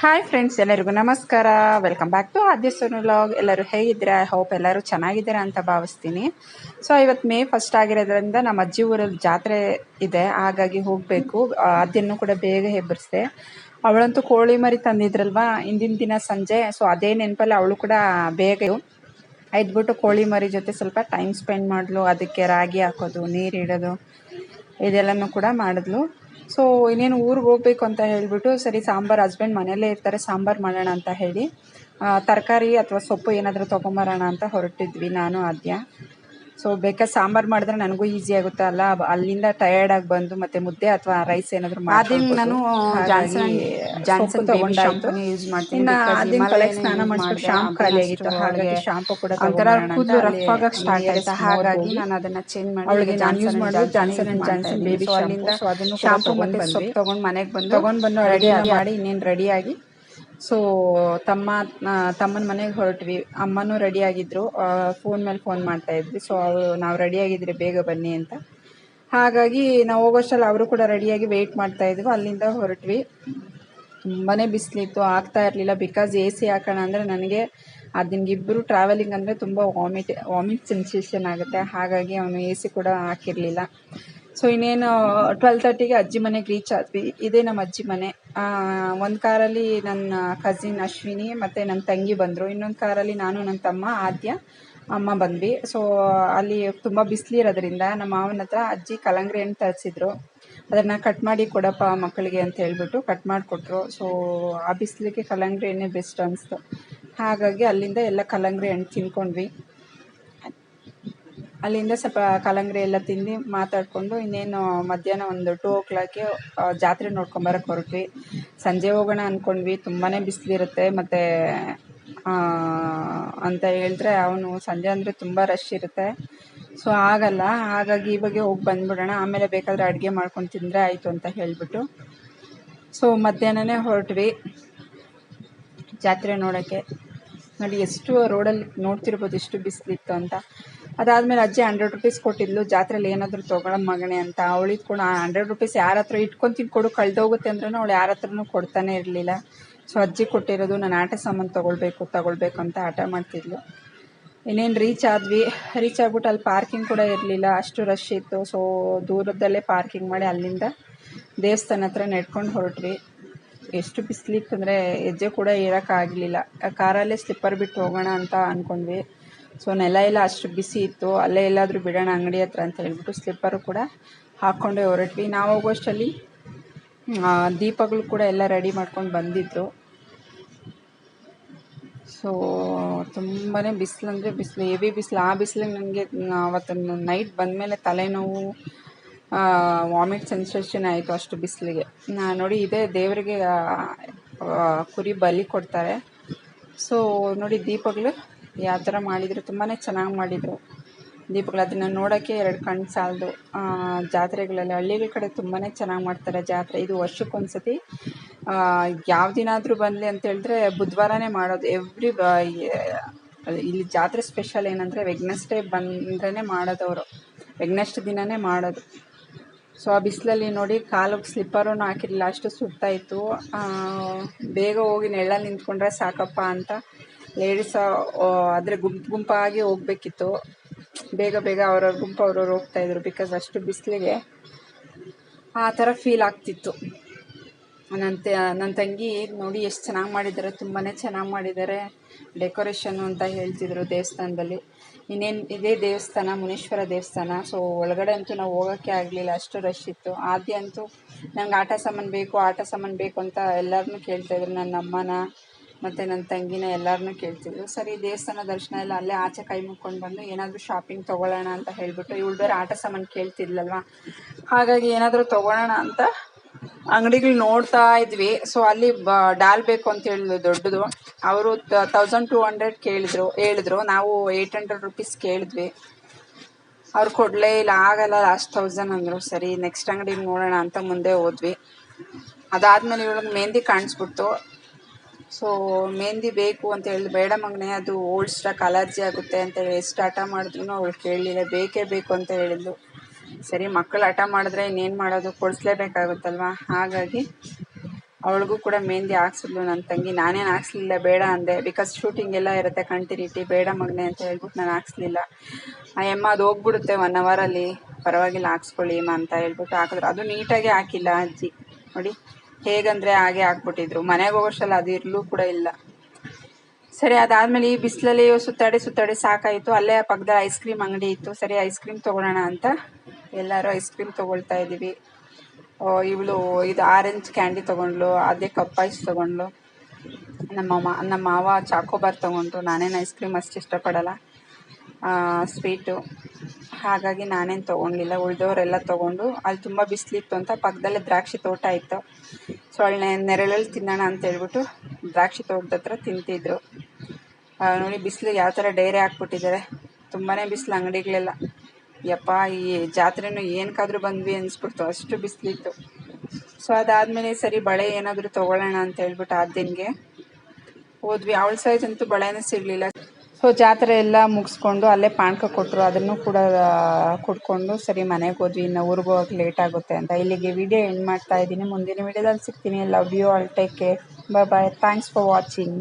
Hi friends ಎಲ್ಲರಿಗೂ ನಮಸ್ಕಾರ. Welcome back to Aadya Sonu vlog ಎಲ್ಲರೂ ಹೇಗಿದ್ದೀರಾ? ಐ ಹೋಪ್ ಎಲ್ಲರೂ ಚೆನ್ನಾಗಿದ್ದೀರಾ ಅಂತ ಭಾವಿಸ್ತೀನಿ. ಸೊ ಇವತ್ತು ಮೇ ಫಸ್ಟ್ ಆಗಿರೋದ್ರಿಂದ ನಮ್ಮ ಅಜ್ಜಿ ಊರಲ್ಲಿ ಜಾತ್ರೆ ಇದೆ. ಹಾಗಾಗಿ ಹೋಗಬೇಕು. ಅದನ್ನು ಕೂಡ ಬೇಗ ಹೆಬ್ಬರಿಸಿದೆ. ಅವಳಂತೂ ಕೋಳಿ ಮರಿ ತಂದಿದ್ರಲ್ವಾ? ಹಿಂದಿನ ದಿನ ಸಂಜೆ. ಸೊ ಅದೇ ನೆನಪಲ್ಲಿ ಅವಳು ಕೂಡ ಬೇಗ ಎದ್ಬಿಟ್ಟು ಕೋಳಿ ಮರಿ ಜೊತೆ ಸ್ವಲ್ಪ ಟೈಮ್ ಸ್ಪೆಂಡ್ ಮಾಡಲು. ಅದಕ್ಕೆ ರಾಗಿ ಹಾಕೋದು, ನೀರು ಇಡೋದು, ಇದೆಲ್ಲನೂ ಕೂಡ ಮಾಡಿದ್ಲು. ಸೊ ಇನ್ನೇನು ಊರಿಗೆ ಹೋಗ್ಬೇಕು ಅಂತ ಹೇಳಿಬಿಟ್ಟು, ಸರಿ, ಸಾಂಬಾರು ಹಸ್ಬೆಂಡ್ ಮನೆಯಲ್ಲೇ ಇರ್ತಾರೆ, ಸಾಂಬಾರು ಮಾಡೋಣ ಅಂತ ಹೇಳಿ ತರಕಾರಿ ಅಥವಾ ಸೊಪ್ಪು ಏನಾದರೂ ತೊಗೊಂಬರೋಣ ಅಂತ ಹೊರಟಿದ್ವಿ ನಾನು, ಆದ್ಯ. ಸೊ ಬೇಕಾದ್ರೆ ಸಾಂಬಾರು ಮಾಡಿದ್ರೆ ನನಗೂ ಈಸಿ ಆಗುತ್ತೆ ಅಲ್ಲ? ಅಲ್ಲಿಂದ ಟಯರ್ಡ್ ಆಗಿ ಬಂದು ಮತ್ತೆ ಮುದ್ದೆ ಅಥವಾ ರೈಸ್ ಏನಾದ್ರು ಅದಿನ್ ನಾನು ಜಾನ್ಸನ್ shampoo ನೇ ಮಾಡ್ತೀನಿ ಸ್ನಾನ ಮಾಡಿಸ್ಬಿಟ್ಟು. ಶಾಂಪು ಖಾಲಿ ಆಗಿತ್ತು. ಹಾಗಾಗಿ ಶಾಂಪು ಕೂಡ ಒಂಥರ ಕೂದಲು ರಫ್ ಆಗಕ್ಕೆ ಸ್ಟಾರ್ಟ್ ಆಯ್ತು. ಹಾಗಾಗಿ ನಾನು ಅದನ್ನ ಚೇಂಜ್ ಮಾಡಿ ಅವಳಿಗೆ ನಾನು ಯೂಸ್ ಮಾಡೋದು Johnson and Johnson baby so ಅದನ್ನು ಶಾಂಪು ಶಾಂಪು ಮತ್ತೆ ಸೊಪ್ಪು ತಗೊಂಡ್ ಮನೆಗೆ ಬಂದು ತಗೊಂಡ್ ಬಂದು ರೆಡಿ ಮಾಡಿ ಇನ್ನೇನು ರೆಡಿಯಾಗಿ ಸೊ ತಮ್ಮ ತಮ್ಮನ ಮನೆಗೆ ಹೊರಟ್ವಿ. ಅಮ್ಮನೂ ರೆಡಿ ಆಗಿದ್ರು. ಫೋನ್ ಮೇಲೆ ಫೋನ್ ಮಾಡ್ತಾ ಇದ್ವಿ. ಸೊ ಅವರು, ನಾವು ರೆಡಿ ಆಗಿದ್ರೆ ಬೇಗ ಬನ್ನಿ ಅಂತ. ಹಾಗಾಗಿ ನಾವು ಹೋಗೋಷ್ಟರಲ್ಲಿ ಅವರು ಕೂಡ ರೆಡಿಯಾಗಿ ವೆಯ್ಟ್ ಮಾಡ್ತಾ ಇದ್ವಿ. ಅಲ್ಲಿಂದ ಹೊರಟ್ವಿ. ತುಂಬಾ ಬಿಸಿಲಿತ್ತು. ಆಗ್ತಾ ಇರಲಿಲ್ಲ. ಬಿಕಾಸ್ ಎ ಸಿ ಹಾಕೋಣ ಅಂದರೆ ನನಗೆ ಇಬ್ಬರು ಟ್ರಾವೆಲಿಂಗ್ ಅಂದರೆ ತುಂಬ ವಾಮಿಟ್ ವಾಮಿಟ್ ಸೆನ್ಸೇಷನ್ ಆಗುತ್ತೆ. ಹಾಗಾಗಿ ಅವನು ಎ ಸಿ ಕೂಡ ಹಾಕಿರಲಿಲ್ಲ. ಸೊ ಇನ್ನೇನು ಟ್ವೆಲ್ ತರ್ಟಿಗೆ ಅಜ್ಜಿ ಮನೆಗೆ ರೀಚ್ ಆದ್ವಿ. ಇದೇ ನಮ್ಮ ಅಜ್ಜಿ ಮನೆ. ಒಂದು ಕಾರಲ್ಲಿ ನನ್ನ ಕಸಿನ್ ಅಶ್ವಿನಿ ಮತ್ತು ನನ್ನ ತಂಗಿ ಬಂದರು. ಇನ್ನೊಂದು ಕಾರಲ್ಲಿ ನಾನು ನನ್ನ ತಮ್ಮ, ಆದ್ಯ, ಅಮ್ಮ ಬಂದ್ವಿ. ಸೊ ಅಲ್ಲಿ ತುಂಬ ಬಿಸಿಲಿರೋದ್ರಿಂದ ನಮ್ಮ ಮಾವನ ಹತ್ರ ಅಜ್ಜಿ ಕಲಂಗ್ರಿ ಹಣ್ಣು ತರಿಸಿದ್ರು. ಅದನ್ನು ಕಟ್ ಮಾಡಿ ಕೊಡಪ್ಪ ಮಕ್ಕಳಿಗೆ ಅಂತ ಹೇಳ್ಬಿಟ್ಟು ಕಟ್ ಮಾಡಿಕೊಟ್ರು. ಸೊ ಆ ಬಿಸಿಲಿಗೆ ಕಲಂಗ್ರಿ ಎಣ್ಣೆ ಬೆಸ್ಟ್ ಅನಿಸ್ತು. ಹಾಗಾಗಿ ಅಲ್ಲಿಂದ ಎಲ್ಲ ಕಲಂಗ್ರಿ ಹಣ್ಣು ತಿನ್ಕೊಂಡ್ವಿ. ಅಲ್ಲಿಂದ ಸ್ವಲ್ಪ ಕಲ್ಲಂಗಡಿ ಎಲ್ಲ ತಿಂದು ಮಾತಾಡಿಕೊಂಡು ಇನ್ನೇನು ಮಧ್ಯಾಹ್ನ ಒಂದು ಟೂ ಓ ಕ್ಲಾಕ್ಗೆ ಜಾತ್ರೆ ನೋಡ್ಕೊಂಬರಕ್ಕೆ ಹೊರಟ್ವಿ. ಸಂಜೆ ಹೋಗೋಣ ಅಂದ್ಕೊಂಡ್ವಿ ತುಂಬಾ ಬಿಸಿಲಿರುತ್ತೆ ಮತ್ತು ಅಂತ ಹೇಳಿದ್ರೆ ಅವನು ಸಂಜೆ ಅಂದರೆ ತುಂಬ ರಶ್ ಇರುತ್ತೆ. ಸೊ ಆಗಲ್ಲ. ಹಾಗಾಗಿ ಇವಾಗೆ ಹೋಗಿ ಬಂದ್ಬಿಡೋಣ. ಆಮೇಲೆ ಬೇಕಾದರೆ ಅಡುಗೆ ಮಾಡ್ಕೊಂಡು ತಿಂದರೆ ಆಯಿತು ಅಂತ ಹೇಳಿಬಿಟ್ಟು. ಸೊ ಮಧ್ಯಾಹ್ನನೇ ಹೊರಟ್ವಿ. ಜಾತ್ರೆ ನೋಡೋಕ್ಕೆ. ನೋಡಿ, ಎಷ್ಟು ರೋಡಲ್ಲಿ ನೋಡ್ತಿರ್ಬೋದು ಎಷ್ಟು ಬಿಸಿಲಿತ್ತು ಅಂತ. ಅದಾದಮೇಲೆ ಅಜ್ಜಿ ಹಂಡ್ರೆಡ್ ರುಪೀಸ್ ಕೊಟ್ಟಿದ್ಲು. ಜಾತ್ರೆಲಿ ಏನಾದರೂ ತೊಗೊಳೋ ಮಗಣೆ ಅಂತ. ಅವಳು ಇಟ್ಕೊಂಡು ಆ ಹಂಡ್ರೆಡ್ ರುಪೀಸ್ ಯಾರ ಹತ್ರ ಇಟ್ಕೊಂತೀನಿ ಕೊಡು. ಕಳ್ದೋಗುತ್ತೆ ಅಂದ್ರೂ ಅವಳು ಯಾರ ಹತ್ರನು ಕೊಡ್ತಾನೆ ಇರಲಿಲ್ಲ. ಸೊ ಅಜ್ಜಿ ಕೊಟ್ಟಿರೋದು ನಾನು ಆಟ ಸಾಮಾನು ತೊಗೊಳ್ಬೇಕು, ತಗೊಳ್ಬೇಕು ಅಂತ ಆಟ ಮಾಡ್ತಿದ್ಲು. ಇನ್ನೇನು ರೀಚ್ ಆದ್ವಿ. ರೀಚ್ ಆಗ್ಬಿಟ್ಟು ಅಲ್ಲಿ ಪಾರ್ಕಿಂಗ್ ಕೂಡ ಇರಲಿಲ್ಲ. ಅಷ್ಟು ರಶ್ ಇತ್ತು. ಸೊ ದೂರದಲ್ಲೇ ಪಾರ್ಕಿಂಗ್ ಮಾಡಿ ಅಲ್ಲಿಂದ ದೇವಸ್ಥಾನ ಹತ್ರ ನೆಡ್ಕೊಂಡು ಹೊರಟ್ವಿ. ಎಷ್ಟು ಬಿಸಿಲಿತ್ತು ಅಂದರೆ ಹೆಜ್ಜೆ ಕೂಡ ಇರೋಕ್ಕಾಗಲಿಲ್ಲ ಕಾರಲ್ಲೇ ಸ್ಲಿಪ್ಪರ್ ಬಿಟ್ಟು ಹೋಗೋಣ ಅಂತ ಅಂದ್ಕೊಂಡ್ವಿ ಸೊ ನೆಲ ಎಲ್ಲ ಅಷ್ಟು ಬಿಸಿ ಇತ್ತು ಅಲ್ಲೇ ಎಲ್ಲಾದರೂ ಬಿಡೋಣ ಅಂಗಡಿ ಹತ್ರ ಅಂತ ಹೇಳ್ಬಿಟ್ಟು ಸ್ಲಿಪ್ಪರು ಕೂಡ ಹಾಕ್ಕೊಂಡೇ ಹೊರಟ್ವಿ. ನಾವು ಹೋಗೋಷ್ಟರಲ್ಲಿ ಆ, ದೀಪಗಳು ಕೂಡ ಎಲ್ಲ ರೆಡಿ ಮಾಡ್ಕೊಂಡು ಬಂದಿದ್ರು. ಸೊ ತುಂಬಾ ಬಿಸಿಲು ಅಂದರೆ ಬಿಸಿಲು ಹೆವಿ ಬಿಸಿಲು. ಆ ಬಿಸಿಲಿಗೆ ನನಗೆ ಅವತ್ತು ನೈಟ್ ಬಂದಮೇಲೆ ತಲೆನೋವು ವಾಮಿಟ್ ಸೆನ್ಸೇಷನ್ ಆಯಿತು ಅಷ್ಟು ಬಿಸಿಲಿಗೆ. ನೋಡಿ ಇದೇ ದೇವರಿಗೆ ಕುರಿ ಬಲಿ ಕೊಡ್ತಾರೆ. ಸೊ ನೋಡಿ ದೀಪಗಳು ಯಾವ ಥರ ಮಾಡಿದರು ತುಂಬಾ ಚೆನ್ನಾಗಿ ಮಾಡಿದರು. ದೀಪಗಳು ಅದನ್ನು ನೋಡೋಕ್ಕೆ ಎರಡು ಕಣ್ಣು ಸಾಲದು ಜಾತ್ರೆಗಳಲ್ಲಿ ಹಳ್ಳಿಗಳ ಕಡೆ ತುಂಬಾ ಚೆನ್ನಾಗಿ ಮಾಡ್ತಾರೆ ಜಾತ್ರೆ. ಇದು ವರ್ಷಕ್ಕೊಂದ್ಸತಿ ಯಾವ ದಿನ ಆದರೂ ಬರಲಿ ಅಂತ ಹೇಳಿದ್ರೆ ಬುಧವಾರನೇ ಮಾಡೋದು. ಎವ್ರಿ ಇಲ್ಲಿ ಜಾತ್ರೆ ಸ್ಪೆಷಲ್ ಏನಂದರೆ ವೆಗ್ನೆಸ್ಡೇ ಬಂದ್ರೇ ಮಾಡೋದು ಅವರು. ವೆಗ್ನೆಸ್ಟ್ ದಿನವೇ ಮಾಡೋದು. ಸೊ ಆ ಬಿಸಿಲಲ್ಲಿ ನೋಡಿ ಕಾಲಿಗೆ ಸ್ಲಿಪ್ಪರೂ ಹಾಕಿರಲಿಲ್ಲ. ಅಷ್ಟು ಸುಡ್ತಾಯಿತ್ತು ಬೇಗ ಹೋಗಿ ನೆಳ್ಳಲ್ಲಿ ನಿಂತ್ಕೊಂಡ್ರೆ ಸಾಕಪ್ಪ ಅಂತ ಲೇಡೀಸ್ ಆದರೆ ಗುಂಪು, ಗುಂಪಾಗಿ ಹೋಗ್ಬೇಕಿತ್ತು. ಬೇಗ ಬೇಗ ಅವ್ರವ್ರ ಗುಂಪು ಅವ್ರವ್ರು ಹೋಗ್ತಾಯಿದ್ರು ಬಿಕಾಸ್ ಅಷ್ಟು ಬಿಸಿಲಿಗೆ ಆ ಥರ ಫೀಲ್ ಆಗ್ತಿತ್ತು. ನನ್ನ ನನ್ನ ತಂಗಿ ನೋಡಿ ಎಷ್ಟು ಚೆನ್ನಾಗಿ ಮಾಡಿದ್ದಾರೆ ತುಂಬಾ ಚೆನ್ನಾಗಿ ಮಾಡಿದ್ದಾರೆ ಡೆಕೋರೇಷನ್ ಅಂತ ಹೇಳ್ತಿದ್ರು ದೇವಸ್ಥಾನದಲ್ಲಿ. ಇನ್ನೇನು, ಇದೇ ದೇವಸ್ಥಾನ, ಮುನೀಶ್ವರ ದೇವಸ್ಥಾನ. ಸೊ ಒಳಗಡೆ ಅಂತೂ ನಾವು ಹೋಗೋಕ್ಕೆ ಆಗಲಿಲ್ಲ, ಅಷ್ಟು ರಶ್ ಇತ್ತು. ಆದ್ಯ ಅಂತೂ ನಂಗೆ ಆಟ ಸಾಮಾನು ಬೇಕು, ಆಟ ಸಾಮಾನು ಬೇಕು ಅಂತ ಎಲ್ಲರನ್ನೂ ಕೇಳ್ತಾಯಿದ್ರು ನನ್ನ ಅಮ್ಮನ ಮತ್ತು ನನ್ನ ತಂಗಿನ ಎಲ್ಲರನ್ನೂ ಕೇಳ್ತಿದ್ರು. ಸರಿ, ದೇವಸ್ಥಾನ ದರ್ಶನ ಎಲ್ಲ ಅಲ್ಲೇ ಆಚೆ ಕೈ ಮುಕ್ಕೊಂಡು ಬಂದು ಏನಾದರೂ ಶಾಪಿಂಗ್ ತೊಗೊಳ್ಳೋಣ ಅಂತ ಹೇಳಿಬಿಟ್ಟು ಇವಳು ಬೇರೆ ಆಟ ಸಾಮಾನು ಕೇಳ್ತಿದ್ಲಲ್ವ? ಹಾಗಾಗಿ ಏನಾದರೂ ತೊಗೊಳ್ಳೋಣ ಅಂತ ಅಂಗಡಿಗಳು ನೋಡ್ತಾ ಇದ್ವಿ. ಸೊ ಅಲ್ಲಿ ಬ, ಡಾಲ್ ಬೇಕು ಅಂತ ಹೇಳಿದ್ರು ದೊಡ್ಡದು. ಅವರು ತೌಸಂಡ್ ಟೂ ಹಂಡ್ರೆಡ್ ಕೇಳಿದ್ರು, ಹೇಳಿದ್ರು. ನಾವು ಏಯ್ಟ್ ಹಂಡ್ರೆಡ್ ರುಪೀಸ್ ಕೇಳಿದ್ವಿ. ಅವ್ರು ಕೊಡಲೇ ಇಲ್ಲ, ಆಗಲ್ಲ ಲಾಸ್ಟ್ ತೌಸಂಡ್ ಅಂದರು. ಸರಿ ನೆಕ್ಸ್ಟ್ ಅಂಗಡಿಗೆ ನೋಡೋಣ ಅಂತ ಮುಂದೆ ಹೋದ್ವಿ. ಅದಾದ್ಮೇಲೆ ಇವಳಿಗೆ ಮೆಹಂದಿ ಕಾಣಿಸ್ಬಿಡ್ತು. ಸೊ ಮೆಹಂದಿ ಬೇಕು ಅಂತ ಹೇಳಿದ್ರು ಬೇಡ ಮಗನೇ, ಅದು ಓಲ್ಡ್ ಸ್ಟಾಕ್ ಅಲರ್ಜಿ ಆಗುತ್ತೆ ಅಂತ ಹೇಳಿ ಎಷ್ಟು ಹಠ ಮಾಡಿದ್ರು ಅವಳು ಕೇಳಲಿಲ್ಲ, ಬೇಕೇ ಬೇಕು ಅಂತ ಹೇಳಿದ್ಲು. ಸರಿ, ಮಕ್ಕಳು ಹಠ ಮಾಡಿದ್ರೆ ಇನ್ನೇನು ಮಾಡೋದು? ಕೊಡಿಸ್ಲೇಬೇಕಾಗುತ್ತಲ್ವಾ? ಹಾಗಾಗಿ ಅವಳಿಗೂ ಕೂಡ ಮೆಹಂದಿ ಹಾಕ್ಸಿದ್ಲು ನನ್ನ ತಂಗಿ. ನಾನೇನು ಹಾಕ್ಸ್ಲಿಲ್ಲ, ಬೇಡ ಅಂದೆ. ಬಿಕಾಸ್ ಶೂಟಿಂಗ್ ಎಲ್ಲ ಇರುತ್ತೆ ಕಂಟಿನ್ಯೂಟಿ ಬೇಡ ಮಗನೆ ಅಂತ ಹೇಳ್ಬಿಟ್ಟು ನಾನು ಹಾಕ್ಸ್ಲಿಲ್ಲ. ಆ ಅಮ್ಮ ಅದು ಹೋಗ್ಬಿಡುತ್ತೆ ಒನ್ ಅವರಲ್ಲಿ ಪರವಾಗಿಲ್ಲ, ಹಾಕ್ಸ್ಕೊಳ್ಳಿ ಅಮ್ಮ ಅಂತ ಹೇಳ್ಬಿಟ್ಟು ಹಾಕಿದ್ರು. ಅದು ನೀಟಾಗಿ ಹಾಕಿಲ್ಲ ಅಜ್ಜಿ. ನೋಡಿ. ಹೇಗಂದರೆ ಹಾಗೆ ಹಾಕ್ಬಿಟ್ಟಿದ್ರು ಮನೆಗೆ ಹೋಗೋಷ್ಟಲ್ಲ ಅದು ಇರ್ಲೂ ಕೂಡ ಇಲ್ಲ. ಸರಿ, ಅದಾದ್ಮೇಲೆ ಈ ಬಿಸಿಲಲ್ಲಿ ಸುತ್ತಾಡಿ ಸುತ್ತಾಡಿ ಸಾಕಾಯಿತು. ಅಲ್ಲೇ ಪಕ್ಕದ ಐಸ್ ಕ್ರೀಮ್ ಅಂಗಡಿ ಇತ್ತು. ಸರಿ, ಐಸ್ ಕ್ರೀಮ್ ತೊಗೊಳೋಣ ಅಂತ ಎಲ್ಲರೂ ಐಸ್ ಕ್ರೀಮ್ ತಗೊಳ್ತಾ ಇದ್ದೀವಿ. ಇವಳು ಇದು ಆರೆಂಜ್ ಕ್ಯಾಂಡಿ ತೊಗೊಂಡ್ಲು ಅದೇ ಕಪ್ ಐಸ್ ತೊಗೊಂಡ್ಲು ನಮ್ಮ ನಮ್ಮ ಮಾವ ಚಾಕೋಬಾರ್ ತಗೊಂಡ್ರು. ನಾನೇನು ಐಸ್ ಕ್ರೀಮ್ ಅಷ್ಟು ಇಷ್ಟಪಡಲ್ಲ. ಸ್ವೀಟು. ಹಾಗಾಗಿ ನಾನೇನು ತೊಗೊಂಡಿಲ್ಲ. ಉಳಿದವರೆಲ್ಲ ತೊಗೊಂಡು ಅಲ್ಲಿ ತುಂಬ ಬಿಸಿಲಿತ್ತು ಅಂತ ಪಕ್ಕದಲ್ಲೇ ದ್ರಾಕ್ಷಿ ತೋಟ ಇತ್ತು. ಸೊ ಅಲ್ಲಿ ನೆರಳಲ್ಲಿ ತಿನ್ನೋಣ ಅಂತ ಹೇಳ್ಬಿಟ್ಟು ದ್ರಾಕ್ಷಿ ತೋಟದ ಹತ್ರ ತಿಂತಿದ್ರು. ನೋಡಿ ಬಿಸಿಲು ಯಾವ ಥರ ಡೈರಿ ಹಾಕ್ಬಿಟ್ಟಿದ್ದಾರೆ. ತುಂಬಾ ಬಿಸಿಲು ಅಂಗಡಿಗಳೆಲ್ಲ. ಯಪ್ಪ, ಈ ಜಾತ್ರೆನೂ ಏನಕ್ಕಾದ್ರೂ ಬಂದ್ವಿ ಅನಿಸ್ಬಿಡ್ತು. ಅಷ್ಟು ಬಿಸಿಲಿತ್ತು. ಸೊ ಅದಾದಮೇಲೆ ಸರಿ ಬಳೆ ಏನಾದರೂ ತೊಗೊಳ್ಳೋಣ ಅಂತ ಹೇಳ್ಬಿಟ್ಟು ಆ ದಿನಗೆ ಹೋದ್ವಿ. ಅವಳ ಸೈಜ್ ಅಂತೂ ಬಳೆನೇ ಸಿಗಲಿಲ್ಲ. ಸೊ ಜಾತ್ರೆ ಎಲ್ಲ ಮುಗಿಸ್ಕೊಂಡು ಅಲ್ಲೇ ಪಾನಕ ಕೊಟ್ಟರು ಅದನ್ನು ಕೂಡ ಕುಡ್ಕೊಂಡು ಸರಿ ಮನೆಗೆ ಹೋದ್ವಿ. ಇನ್ನು ಊರಿಗೆ ಹೋಗಕ್ಕೆ ಲೇಟ್ ಆಗುತ್ತೆ ಅಂತ. ಇಲ್ಲಿಗೆ ವಿಡಿಯೋ ಎಂಡ್ ಮಾಡ್ತಾ ಇದ್ದೀನಿ. ಮುಂದಿನ ವಿಡಿಯೋದಲ್ಲಿ ಸಿಗ್ತೀನಿ. Love you all take care bye bye thanks for watching